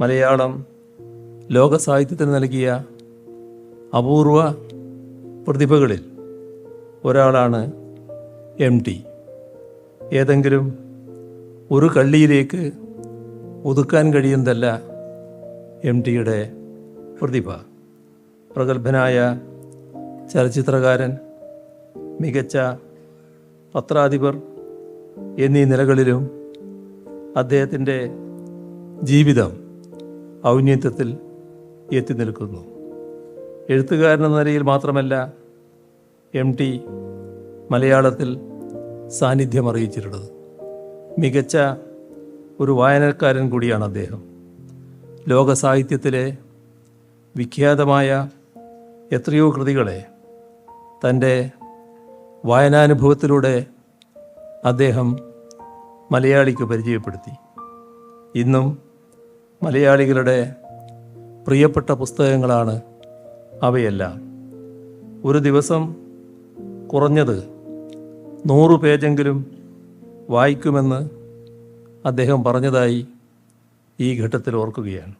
മലയാളം ലോക സാഹിത്യത്തിന് നൽകിയ അപൂർവ പ്രതിഭകളിൽ ഒരാളാണ് എം ടി. ഏതെങ്കിലും ഒരു കള്ളിയിലേക്ക് ഒതുക്കാൻ കഴിയുന്നതല്ല എം ടിയുടെ പ്രതിഭ. പ്രഗത്ഭനായ ചലച്ചിത്രകാരൻ മികച്ച പത്രാധിപർ എന്നീ നിലകളിലും അദ്ദേഹത്തിന്റെ ജീവിതം ഔന്നത്യത്തിൽ എത്തി നിൽക്കുന്നു. എഴുത്തുകാരൻ എന്ന നിലയിൽ മാത്രമല്ല എം ടി മലയാളത്തിൽ സാന്നിധ്യം അറിയിച്ചിട്ടുള്ളത്. മികച്ച ഒരു വായനക്കാരൻ കൂടിയാണ് അദ്ദേഹം. ലോക സാഹിത്യത്തിലെ വിഖ്യാതമായ എത്രയോ കൃതികളെ തന്റെ വായനാനുഭവത്തിലൂടെ അദ്ദേഹം മലയാളിക്ക് പരിചയപ്പെടുത്തി. ഇന്നും മലയാളികളുടെ പ്രിയപ്പെട്ട പുസ്തകങ്ങളാണ് അവയെല്ലാം. ഒരു ദിവസം കുറഞ്ഞത് നൂറ് പേജെങ്കിലും വായിക്കുമെന്ന് അദ്ദേഹം പറഞ്ഞതായി ഈ ഘട്ടത്തിൽ ഓർക്കുകയാണ്.